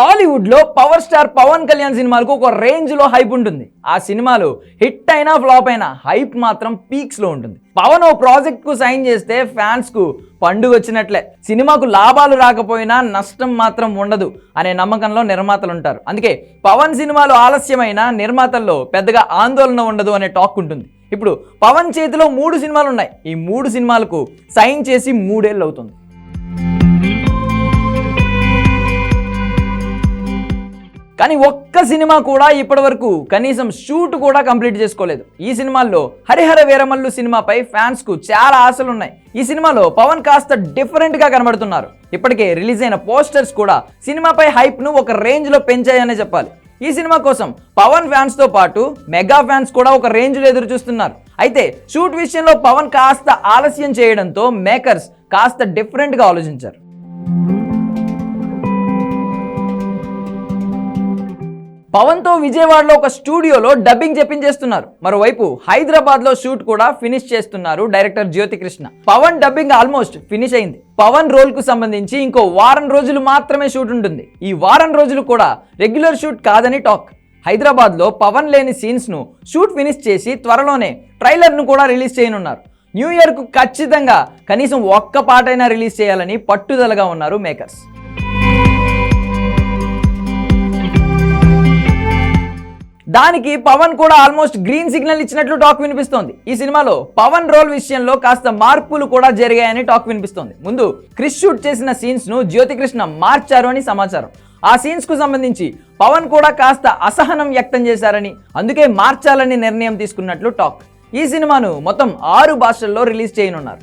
టాలీవుడ్లో power star Pawan Kalyan సినిమాలకు ఒక రేంజ్లో హైప్ ఉంటుంది. ఆ సినిమాలు హిట్ అయినా ఫ్లాప్ అయినా హైప్ మాత్రం పీక్స్లో ఉంటుంది. పవన్ ఓ ప్రాజెక్ట్కు సైన్ చేస్తే ఫ్యాన్స్కు పండుగ వచ్చినట్లే. సినిమాకు లాభాలు రాకపోయినా నష్టం మాత్రం ఉండదు అనే నమ్మకంలో నిర్మాతలు ఉంటారు. అందుకే పవన్ సినిమాలు ఆలస్యమైన నిర్మాతల్లో పెద్దగా ఆందోళన ఉండదు అనే టాక్ ఉంటుంది. ఇప్పుడు పవన్ చేతిలో మూడు సినిమాలు ఉన్నాయి. ఈ మూడు సినిమాలకు సైన్ చేసి మూడేళ్ళు అవుతుంది. కానీ ఒక్క సినిమా కూడా ఇప్పటివరకు కనీసం షూట్ కూడా కంప్లీట్ చేసుకోలేదు. ఈ సినిమాల్లో హరిహర వీరమల్లు సినిమాపై ఫ్యాన్స్కు చాలా ఆశలు ఉన్నాయి ఈ సినిమాలో పవన్ కాస్త డిఫరెంట్గా కనబడుతున్నారు. ఇప్పటికే రిలీజ్ అయిన పోస్టర్స్ కూడా సినిమాపై హైప్ను ఒక రేంజ్లో పెంచాయనే చెప్పాలి. ఈ సినిమా కోసం పవన్ ఫ్యాన్స్తో పాటు మెగా ఫ్యాన్స్ కూడా ఒక రేంజ్లో ఎదురు చూస్తున్నారు అయితే షూట్ విషయంలో పవన్ కాస్త ఆలస్యం చేయడంతో మేకర్స్ కాస్త డిఫరెంట్గా ఆలోచించారు. పవన్తో విజయవాడలో ఒక స్టూడియోలో డబ్బింగ్ చెప్పించేస్తున్నారు. మరోవైపు హైదరాబాద్లో షూట్ కూడా ఫినిష్ చేస్తున్నారు director Jyothi Krishna Pawan dubbing almost finish అయింది. పవన్ రోల్కు సంబంధించి ఇంకో వారం రోజులు మాత్రమే షూట్ ఉంటుంది. ఈ వారం రోజులు కూడా రెగ్యులర్ షూట్ కాదని టాక్. హైదరాబాద్లో పవన్ లేని సీన్స్ను షూట్ ఫినిష్ చేసి త్వరలోనే ట్రైలర్ను కూడా రిలీజ్ చేయనున్నారు. న్యూ ఇయర్కు ఖచ్చితంగా కనీసం ఒక్క పాటైనా రిలీజ్ చేయాలని పట్టుదలగా ఉన్నారు మేకర్స్. దానికి పవన్ కూడా ఆల్మోస్ట్ గ్రీన్ సిగ్నల్ ఇచ్చినట్లు టాక్ వినిపిస్తోంది. ఈ సినిమాలో పవన్ రోల్ విషయంలో కాస్త మార్పులు కూడా జరిగాయని టాక్ వినిపిస్తోంది. ముందు క్రిష్ షూట్ చేసిన సీన్స్ను జ్యోతికృష్ణ మార్చారు అని సమాచారం. ఆ సీన్స్కు సంబంధించి పవన్ కూడా కాస్త అసహనం వ్యక్తం చేశారని అందుకే మార్చాలని నిర్ణయం తీసుకున్నట్లు టాక్. ఈ సినిమాను మొత్తం ఆరు భాషల్లో రిలీజ్ చేయనున్నారు.